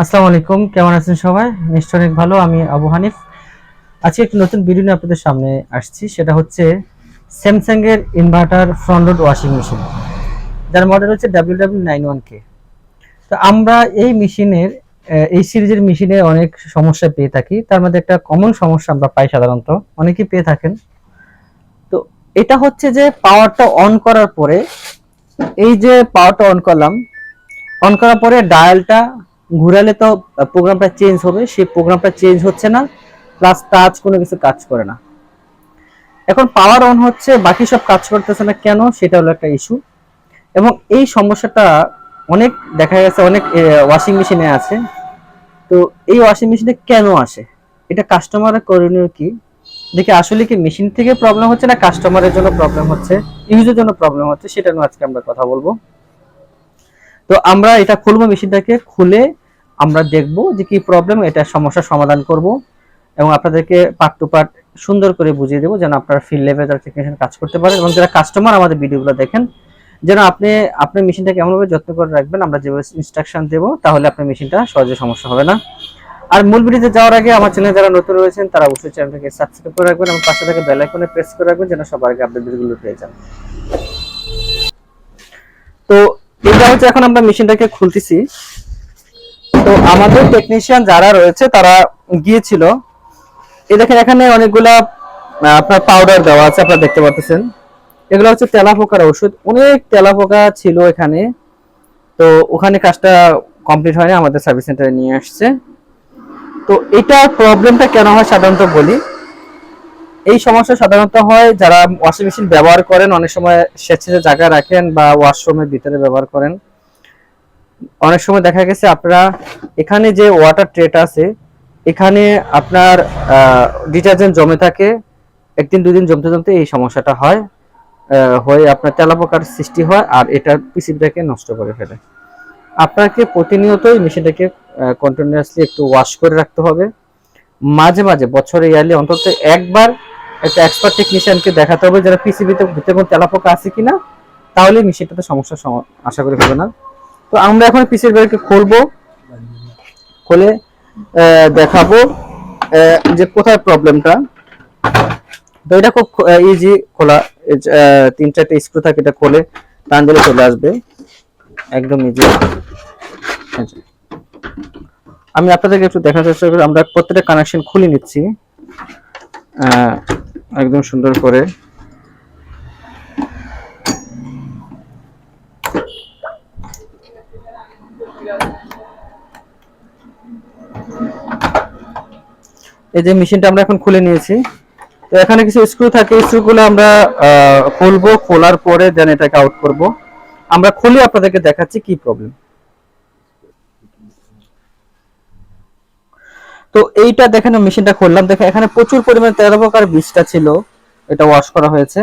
আসসালামু আলাইকুম, কেমন আছেন সবাই? নিশ্চয় অনেক ভালো, আমি আবু হানিফ। আজকে একটি নতুন ভিডিও নিয়ে আপনাদের সামনে আসছি, সেটা হচ্ছে স্যামসাং এর inverter front load washing machine যার মডেল হচ্ছে W W nine one K তো আমরা এই মেশিনের এই সিরিজের মেশিনে অনেক সমস্যা পেয়ে থাকি, তার মধ্যে একটা কমন সমস্যা আমরা পাই সাধারণত, অনেকেই পেয়ে থাকেন। তো এটা হচ্ছে যে পাওয়ারটা অন করার পরে, এই যে পাওয়ারটা অন করলাম অন করার পরে ডায়ালটা ঘুরালে তো প্রোগ্রামটা চেঞ্জ হবে, সেই প্রোগ্রামটা চেঞ্জ হচ্ছে না প্লাস টাচ কোনো কিছু কাজ করে না। এখন পাওয়ার অন হচ্ছে, বাকি সব কাজ করতেছে না কেন, সেটা হলো একটা ইস্যু এবং এই সমস্যাটা অনেক, দেখা গেছে অনেক ওয়াশিং মেশিনে আছে। তো এই ওয়াশিং মেশিনে কেন আসে? এটা কাস্টমারের করণীয় কি? দেখি আসলে কি মেশিন থেকে প্রবলেম হচ্ছে না কাস্টমারের জন্য প্রবলেম হচ্ছে ইউজের জন্য প্রবলেম হচ্ছে, সেটা নিয়ে আজকে আমরা কথা বলব। তো আমরা এটা খুলবো মেশিনটাকে খুলে আমরা দেখব যে কি প্রবলেম এটা সমস্যার সমাধান করব এবং আপনাদেরকে পার্ট টু পার্ট সুন্দর করে বুঝিয়ে দেবো যেন আপনারা ফিল্ড লেভেল যারা টেকনিশিয়ান কাজ করতে পারেন এবং যারা কাস্টমার আমাদের ভিডিওগুলো দেখেন, যেন আপনি, আপনার মেশিনটাকে এমনভাবে যত্ন করে রাখবেন, আমরা যেভাবে ইনস্ট্রাকশন দেবো, তাহলে আপনার মেশিনটা সহজে সমস্যা হবে না। আর মূল ভিডিওতে যাওয়ার আগে আমার চ্যানেলে যারা নতুন রয়েছেন, তারা অবশ্যই চ্যানেলটাকে সাবস্ক্রাইব করে রাখবেন এবং পাশে থেকে বেল আইকনে প্রেস করে রাখবেন যেন সবার আগে আপডেটগুলো পেয়ে যান। তো এটা হচ্ছে এখন আমরা মেশিনটাকে খুলতেছি। তো আমাদের টেকনিশিয়ান যারা রয়েছে, তারা গিয়েছিল। এই দেখেন, এখানে অনেকগুলা আপনার পাউডার দেওয়া আছে, আপনারা দেখতে পাচ্ছেন এগুলো হচ্ছে তেলাপোকার ওষুধ অনেক তেলাপোকা ছিল এখানে। তো ওখানে কাজটা কমপ্লিট হয়নি, আমাদের সার্ভিস সেন্টারে নিয়ে আসছে। তো এটার প্রবলেমটা কেন হয় সাধারণত বলি? এই সমস্যা সাধারণত হয় যারা ওয়াশিং মেশিন ব্যবহার করেন, অনেক সময় স্বেচ্ছায় জায়গা রাখেন বা ওয়াশরুমের ভিতরে ব্যবহার করেন। অনেক সময় দেখা গেছে আপনারা এখানে যে ওয়াটার ট্রেটা আছে, এখানে আপনার ডিটারজেন্ট জমে থাকে, একদিন দুদিন জমতে জমতে এই সমস্যাটা হয় হয়ে আপনার তেলাপোকার সৃষ্টি হয় আর এটা পিসিবিটাকে নষ্ট করে ফেলে। আপনাকে প্রতিনিয়তই মেশিনটাকে কন্টিনিউয়াসলি একটু ওয়াশ করে রাখতে হবে। মাঝে মাঝে, বছরে ইয়ারলি অন্তত একবার একটা এক্সপার্ট টেকনিশিয়ানকে দেখাতে হবে যারা পিসিবিতে ভিতরে কোনো তেলাপোকা আছে কিনা, তাহলে মেশিনটাতে সমস্যার সম- আশা করি হবে না। তো আমরা এখন পিসির ব্যাগকে খুলবো, খুলে দেখাবো যে কোথায় প্রবলেমটা। তো এটা খুব ইজি খোলা। তিন চারটে স্ক্রু থাকে, এটা খোলে টান দিলে চলে আসবে। একদম ইজি আমি আপনাদেরকে একটু দেখার চেষ্টা করি, আমরা প্রত্যেকটা কানেকশন খুলে নিচ্ছি। একদম সুন্দর করে। এই যে মেশিনটা আমরা এখন খুলে নিয়েছি। তো এখানে কিছু স্ক্রু থাকে স্ক্রুগুলো আমরা খুলবো, খোলার পরে দেন এটাকে আউট করব। আমরা খুলে আপনাদেরকে দেখাচ্ছি কি প্রবলেম তো এইটা দেখেন মেশিনটা খুললাম। দেখেন, এখানে প্রচুর পরিমাণে তেরো প্রকার বীজটা ছিল। এটা ওয়াশ করা হয়েছে।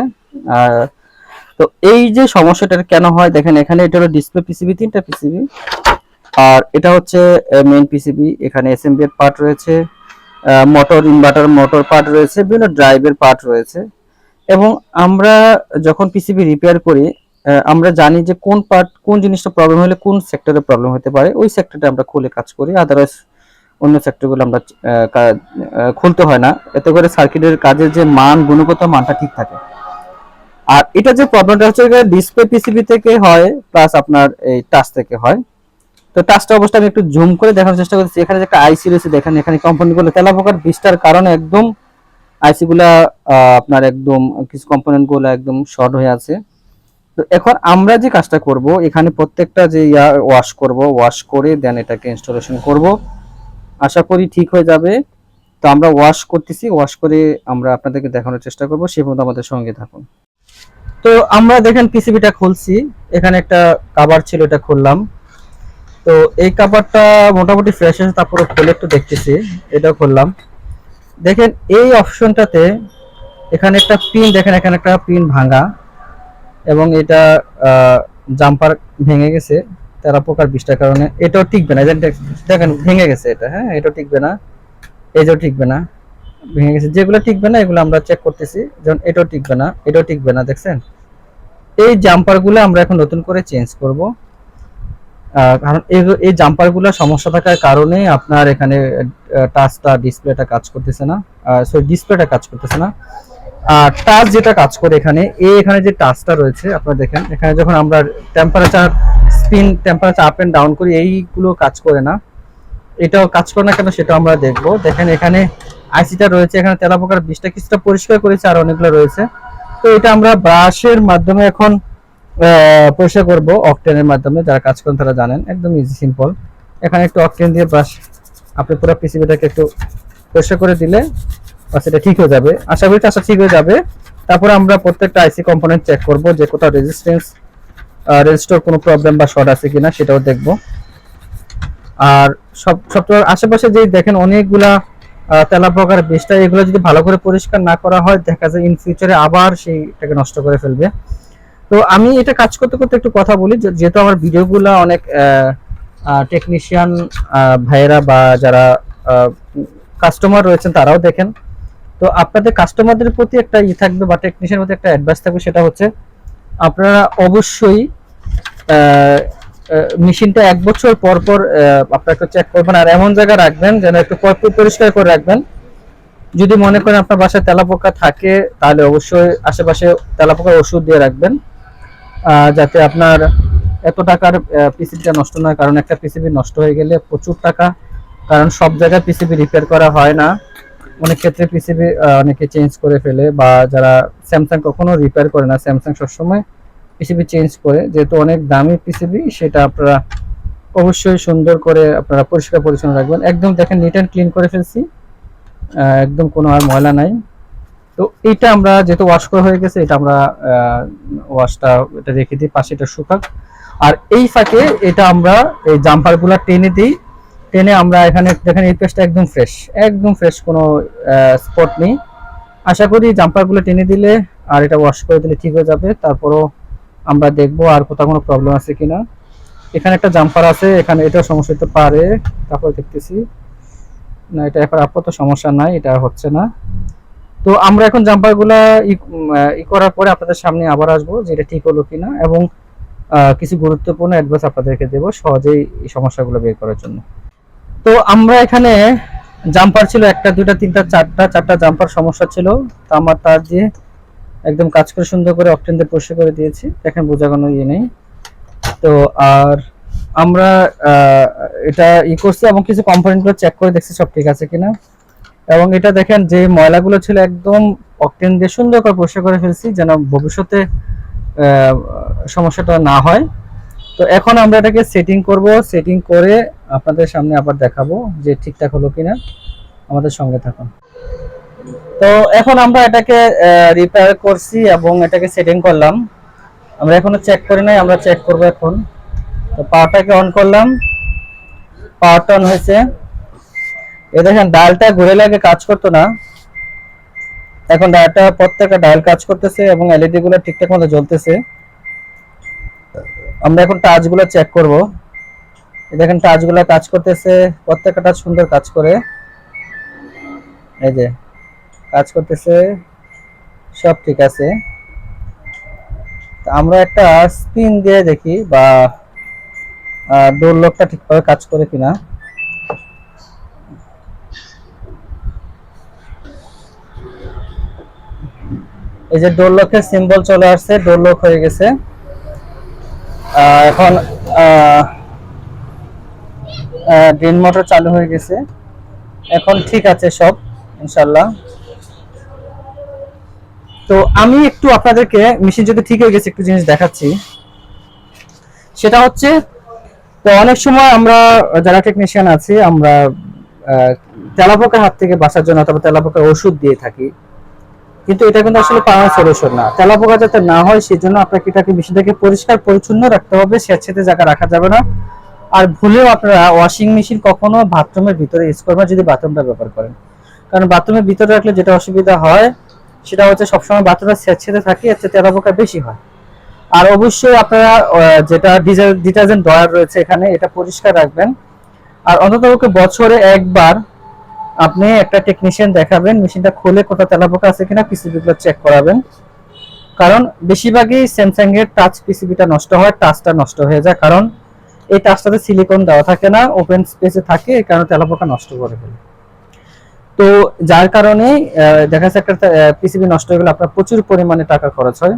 তো এই যে সমস্যাটা কেন হয়, দেখেন, এখানে এটা হলো ডিসপ্লে পিসিবি তিনটা পিসিবি আর এটা হচ্ছে মেইন পিসিবি এখানে এসএমবি এর পার্ট রয়েছে মোটর ইনভার্টার মোটর পার্ট রয়েছে, বিভিন্ন ড্রাইভের পার্ট রয়েছে। এবং আমরা যখন পিসিবি রিপেয়ার করি আমরা জানি যে কোন পার্ট কোন জিনিসটা প্রবলেম হলে কোন সেক্টরে প্রবলেম হতে পারে, ওই সেক্টরটা আমরা খুলে কাজ করি আদারওয়াইজ অন্য সেক্টরগুলো আমরা খুলতে হয় না। এতে করে সার্কিটের কাজের যে মান, গুণগত মানটা ঠিক থাকে। আর এটা যে প্রবলেমটা হচ্ছে ডিসপ্লে পিসিবি থেকে হয় প্লাস আপনার এই টাচ থেকে হয়। তো টাচটা অবস্থা আমি একটু জুম করে দেখানোর চেষ্টা করছি এখানে যে একটা আইসি রয়েছে, দেখেন, এখানে কোম্পানি গুলো তেলাপোকার বিস্তার কারণে একদম আইসি গুলা আপনার একদম কিছু কম্পোনেন্টগুলো একদম শর্ট হয়ে আছে। তো এখন আমরা যে কাজটা করব, এখানে প্রত্যেকটা যে ইয়া ওয়াশ করব ওয়াশ করে দেন এটাকে ইনস্টলেশন করব। আশা করি ঠিক হয়ে যাবে। তো আমরা ওয়াশ করতেছি ওয়াশ করে আমরা আপনাদেরকে দেখানোর চেষ্টা করব। সে পর্যন্ত আমাদের সঙ্গে থাকুন। তো আমরা দেখেন পিসিবিটা খুলছি। এখানে একটা কাভার ছিল, এটা খুললাম। তো এই কাভারটা মোটামুটি ফ্রেশ আছে, তারপরে খুলে একটু দেখতেছি এটা খুললাম। দেখেন, এই অপশনটাতে এখানে একটা পিন দেখেন এখানে একটা পিন ভাঙা, এবং এটা জাম্পার ভেঙে গেছে, তেরা পোকার বিষটার কারণে। এটাও টিকবে না দেখেন, ভেঙে গেছে এটা হ্যাঁ এটাও টিকবে না যে টিকবে না, ভেঙে গেছে। যেগুলো টিকবে না, এগুলো আমরা চেক করতেছি, যেমন এটাও টিকবে না, এটাও টিকবে না, দেখছেন? এই জাম্পারগুলো আমরা এখন নতুন করে চেঞ্জ করব। কারণ এই- জাম্পারগুলো সমস্যা থাকার কারণে আপনার এখানে টাচটা ডিসপ্লেটা কাজ করতেছে না। সরি ডিসপ্লেটা কাজ করতেছে না। আর টাচ যেটা কাজ করে এখানে, এই এখানে যে টাচটা রয়েছে, আপনারা দেখেন, এখানে যখন আমরা temperature spin temperature up and down করি, এইগুলো কাজ করে না। এটাও কাজ করে না কেন সেটা আমরা দেখব। দেখেন এখানে আইসিটা রয়েছে, এখানে তেলাপোকার বিষটা কিছুটা পরিষ্কার করেছে, আর অনেকগুলো রয়েছে। তো এটা আমরা ব্রাশের মাধ্যমে এখন পরিষ্কার করব অকটেনের মাধ্যমে যারা কাজ করেন তারা জানেন একদম ইজি সিম্পল এখানে একটু অকটেন দিয়ে ব্রাশ আপনি পুরো পিসিবিটাকে একটু পরিষ্কার করে দিলে বাস এটা ঠিক হয়ে যাবে। আশা করি আশা ঠিক হয়ে যাবে। তারপরে আমরা প্রত্যেকটা আইসি কম্পোনেন্ট চেক করব যে কোথাও রেজিস্ট্যান্স রেজিস্টোর কোনো প্রবলেম বা শর্ট আছে কিনা সেটাও দেখব। আর সব সবচেয়ে আশেপাশে যে দেখেন অনেকগুলা আহ, তেলাপোকার বিষটা এগুলো যদি ভালো করে পরিষ্কার না করা হয় দেখা যায় ইন ফিউচারে আবার সেইটাকে নষ্ট করে ফেলবে। তো আমি এটা কাজ করতে করতে একটু কথা বলি যেহেতু আমার ভিডিওগুলো অনেক টেকনিশিয়ান ভাইয়েরা বা যারা কাস্টমার রয়েছেন তারাও দেখেন। তো আপনাদের কাস্টমারদের প্রতি একটা ই থাকবে বা টেকনিশিয়ান প্রতি একটা অ্যাডভাইস থাকবে, সেটা হচ্ছে আপনারা অবশ্যই মেশিনটা এক বছর পর পর একটু চেক করবেন আর এমন জায়গায় রাখবেন যেন একটু পর পর পরিষ্কার করে রাখবেন। যদি মনে করেন আপনার বাসায় তেলাপোকা থাকে, তাহলে অবশ্যই আশেপাশে তেলাপোকার ওষুধ দিয়ে রাখবেন। যাতে আপনার এত টাকার পিসিবিটা নষ্ট নয়, কারণ একটা পিসিবি নষ্ট হয়ে গেলে প্রচুর টাকা, কারণ সব জায়গায় পিসিবি রিপেয়ার করা হয় না। অনেক ক্ষেত্রে পিসিবি অনেকে চেঞ্জ করে ফেলে, বা যারা স্যামসাং কখনো রিপেয়ার করে না স্যামসাং সবসময় পিসিবি চেঞ্জ করে। যেহেতু অনেক দামি পিসিবি সেটা আপনারা অবশ্যই সুন্দর করে আপনারা পরিষ্কার পরিচ্ছন্ন রাখবেন। একদম দেখেন নিট অ্যান্ড ক্লিন করে ফেলছি। একদম কোনো আর ময়লা নাই। তো এটা আমরা যেহেতু ওয়াশ করা হয়ে গেছে, এটা আমরা ওয়াশটা এটা রেখে দিই, পাশে এটা শুকাক। আর এই ফাঁকে এটা আমরা এই জাম্পারগুলো টেনে দিই। টেনে আমরা এখানে, দেখেন এই পেজটা একদম ফ্রেশ একদম ফ্রেশ কোনো স্পট নেই। আশা করি জাম্পারগুলো টেনে দিলে আর এটা ওয়াশ করে দিলে ঠিক হয়ে যাবে। তারপরও আমরা দেখব আর কোথাও কোনো প্রবলেম আছে কিনা। এখানে একটা জাম্পার আছে, এখানে এটা সমস্যা হতে পারে। তারপর দেখতেছি। না, এটা এখন আপাতত সমস্যা নাই, এটা হচ্ছে না। তো আমরা এখন জাম্পারগুলা ই করার পরে আপনাদের সামনে আবার আসব যে এটা ঠিক হলো কিনা এবং কিছু গুরুত্বপূর্ণ অ্যাডভাইস আপনাদেরকে দেবো সহজেই এই সমস্যাগুলো বের করার জন্য। তো আমরা এখানে জাম্পার ছিল একটা, দুইটা, তিনটা, চারটা চারটা জাম্পার সমস্যা ছিল। তো আমার তার দিয়ে একদম কাজ করে সুন্দর করে অকটেন দিয়ে পরিষ্কার করে দিয়েছি, দেখেন বোঝা কোনো ইয়ে নেই। তো আর আমরা এটা ই করছি এবং কিছু কম্পোনেন্টগুলো চেক করে দেখছি সব ঠিক আছে কিনা। এবং এটা দেখেন, যে ময়লাগুলো ছিল একদম অকটেন দিয়ে সুন্দর করে পরিষ্কার করে ফেলছি, যেন ভবিষ্যতে সমস্যাটা না হয়। তো এখন আমরা এটাকে সেটিং করব। সেটিং করে আপনাদের সামনে আবার দেখাবো যে ঠিকঠাক হলো কিনা। আমাদের সঙ্গে থাকুন। তো এখন আমরা এটাকে রিপেয়ার করছি এবং এটাকে সেটিং করলাম। আমরা এখনও চেক করি নাই, আমরা চেক করব এখন। তো পাওয়ারটাকে অন করলাম। পাওয়ারটা অন হয়েছে। এই দেখেন ডায়ালটা ঘুরে লাগে কাজ করতো না। এখন ডালটা প্রত্যেকটা ডায়াল কাজ করতেছে এবং এলইডি গুলো ঠিকঠাক মতো জ্বলতেছে। আমরা এখন টাচগুলো চেক করব দেখেন টাচগুলো কাজ করতেছে, প্রত্যেকটা টাচ সুন্দর কাজ করে। এই যে, কাজ করতেছে, সব ঠিক আছে। আমরা একটা স্পিন দিয়ে দেখি বা ডোর লকটা ঠিকভাবে কাজ করে কিনা। এই যে ডোর লকের সিম্বল চলে আসছে ডোর লক হয়ে গেছে। এখন ড্রেন মোটর চালু হয়ে গেছে। এখন ঠিক আছে সব, ইনশাল্লাহ। তো আমি একটু আপনাদেরকে, মেশিন যদি ঠিক হয়ে গেছে, একটু জিনিস দেখাচ্ছি। সেটা হচ্ছে, তো অনেক সময় আমরা, যারা টেকনিশিয়ান আছি, আমরা তেলাপোকার হাত থেকে বাঁচার জন্য অথবা তেলাপোকার ওষুধ দিয়ে থাকি। কিন্তু এটা কিন্তু আসলে পাওয়ার সলিউশন না। তেলাপোকা যাতে না হয়, সেজন্য আপনাকে এটাকে মেশিনটাকে পরিষ্কার, পরিচ্ছন্ন রাখতে হবে স্বেচ্ছাতে জায়গা রাখা যাবে না। আর ভুলেও আপনারা ওয়াশিং মেশিন কখনো বাথরুমের ভিতরে ইউজ করবেন যদি বাথরুমটা ব্যবহার করেন। কারণ বাথরুমের ভিতরে রাখলে যেটা অসুবিধা হয়, সেটা হচ্ছে সবসময় বাথরুমে স্বেচ্ছাতে থাকে, এতে তেলাপোকা বেশি হয়। আর অবশ্যই আপনারা যেটা ডিটারজেন্ট ড্রয়ার রয়েছে এখানে, এটা পরিষ্কার রাখবেন। আর অন্তত বছরে একবার আপনি একটা টেকনিশিয়ান দেখাবেন, মেশিনটা খুলে কোথাও তেলাপোকা আছে কিনা পিসিবিগুলো চেক করাবেন। কারণ বেশিরভাগই স্যামসাং এর টাচ পিসিবিটা নষ্ট হয় টাচটা নষ্ট হয়ে যায়। কারণ এই টাচটাতে সিলিকন দেওয়া থাকে না ওপেন স্পেসে থাকে, এই কারণে তেলাপোকা নষ্ট করে ফেলে। তো যার কারণে দেখা যাচ্ছে একটা পিসিবি নষ্ট হয়ে গেলে আপনার প্রচুর পরিমাণে টাকা খরচ হয়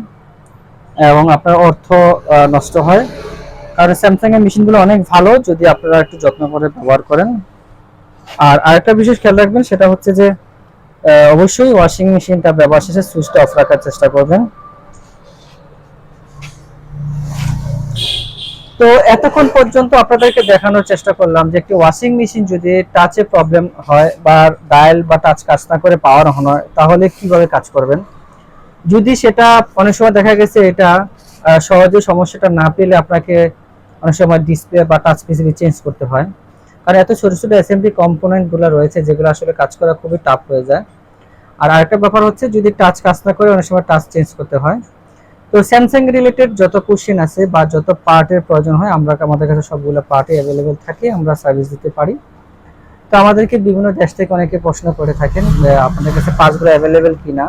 এবং আপনার অর্থ নষ্ট হয়। কারণ স্যামসাং এর মেশিনগুলো অনেক ভালো, যদি আপনারা একটু যত্ন করে ব্যবহার করেন। আর আরেকটা বিশেষ খেয়াল রাখবেন, সেটা হচ্ছে যে অবশ্যই ওয়াশিং মেশিনটা ব্যবহার শেষে সুইচটা অফ রাখার চেষ্টা করবেন। তো এতক্ষণ পর্যন্ত আপনাদেরকে দেখানোর চেষ্টা করলাম যে একটি ওয়াশিং মেশিন যদি টাচে প্রবলেম হয় বা ডায়াল বা টাচ কাজ না করে পাওয়ার অন হয়, তাহলে কীভাবে কাজ করবেন? যদি সেটা অনেক সময় দেখা গেছে এটা সহজে সমস্যাটা না পেলে আপনাকে অনেক সময় ডিসপ্লে বা টাচ পিসিবি চেঞ্জ করতে হয়। কারণ এত ছোট ছোট অ্যাসেম্বলি কম্পোনেন্টগুলো রয়েছে যেগুলো আসলে কাজ করা খুবই টাফ হয়ে যায়। আর আরেকটা ব্যাপার হচ্ছে যদি টাচ কাজ না করে অনেক সময় টাচ চেঞ্জ করতে হয়। তো স্যামসাং রিলেটেড যত কোশ্চেন আছে বা যত পার্টের প্রয়োজন হয়, আমরা আমাদের কাছে সবগুলো পার্টে অ্যাভেলেবেল থাকে, আমরা সার্ভিস দিতে পারি। তো আমাদেরকে বিভিন্ন দেশ থেকে অনেকে প্রশ্ন করে থাকেন আপনাদের কাছে পার্টসগুলো অ্যাভেলেবেল কিনা?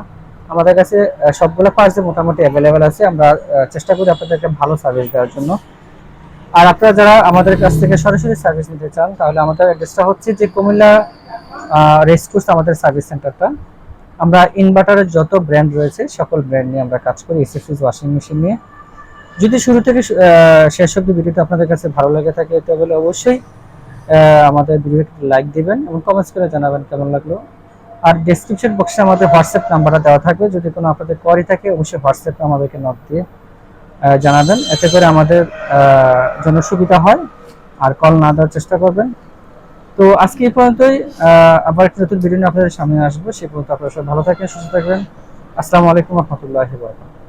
আমাদের কাছে সবগুলো পার্টস মোটামুটি অ্যাভেলেবেল আছে। আমরা চেষ্টা করি আপনাদেরকে ভালো সার্ভিস দেওয়ার জন্য। আর আপনারা যারা আমাদের কাছ থেকে সরাসরি সার্ভিস নিতে চান, তাহলে আমাদের অ্যাড্রেসটা হচ্ছে যে কুমিল্লা রেসকোর্স আমাদের সার্ভিস সেন্টারটা আমরা ইনভার্টারের যত ব্র্যান্ড রয়েছে, সকল ব্র্যান্ড নিয়ে আমরা কাজ করি এসএফএস ওয়াশিং মেশিন নিয়ে। যদি শুরু থেকে শেষ অব্দি ভিডিওটা আপনাদের কাছে ভালো লেগে থাকে, তাহলে অবশ্যই আমাদের ভিডিওটি লাইক দিবেন এবং কমেন্টস করে জানাবেন কেমন লাগল। আর ডেসক্রিপশন বক্সে আমাদের হোয়াটসঅ্যাপ নাম্বারটা দেওয়া থাকবে, যদি কোনো আপনাদের কোয়ারি থাকে, অবশ্যই হোয়াটসঅ্যাপে আমাদেরকে নক দিয়ে জানাবেন। এতে করে আমাদের জন্য সুবিধা হয়। আর কল না দেওয়ার চেষ্টা করবেন। তো আজকে এই পর্যন্তই। আবার একটা নতুন ভিডিও নিয়ে আপনাদের সামনে আসব। সে পর্যন্ত আপনারা সবাই ভালো থাকবেন সুস্থ থাকবেন। আসসালামু আলাইকুম রহমতুল্লাহ বরহমাত